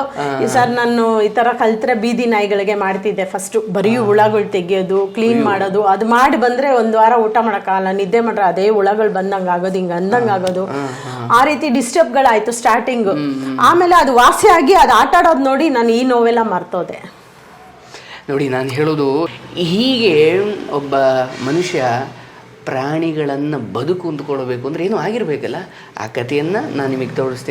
ಸರ್ ನಾನು ಈ ತರ ಕಲ್ತ್ರೆ ಬೀದಿ ನಾಯಿಗಳಿಗೆ ಮಾಡ್ತಿದ್ದೆ ಫಸ್ಟ್ ಬರೀ ಹುಳಗಳು ತೆಗಿಯೋದು ಕ್ಲೀನ್ ಮಾಡೋದು ಅದು ಮಾಡಿ ಬಂದ್ರೆ ಒಂದ್ ವಾರ ಊಟ ಮಾಡಕ್ಕಾಗಲ್ಲ ನಿದ್ದೆ ಮಾಡ್ರೆ ಅದೇ ಹುಳಗಳು ಬಂದಂಗ ಆಗೋದು ಹಿಂಗ ಅಂದಂಗ ಆಗೋದು. ಆ ರೀತಿ ಡಿಸ್ಟರ್ಬ್ಗಳಾಯ್ತು ಸ್ಟಾರ್ಟಿಂಗ್ ಆಮೇಲೆ ಅದು ವಾಸಿ ಆಗಿ ಅದು ಆಟ ಆಡೋದು ನೋಡಿ ನಾನು ಈ ನೋವೆಲ್ಲ ಮರ್ತೋದೆ. ನೋಡಿ ನಾನು ಹೇಳೋದು ಹೀಗೆ ಒಬ್ಬ ಮನುಷ್ಯ ಪ್ರಾಣಿಗಳನ್ನು ಬದುಕು ಅಂದ್ಕೊಳ್ಬೇಕು ಅಂದ್ರೆ ಏನೂ ಆಗಿರಬೇಕಲ್ಲ? ಆ ಕಥೆಯನ್ನ ನಾನು ನಿಮಗೆ ತೋರಿಸ್ತೇನೆ.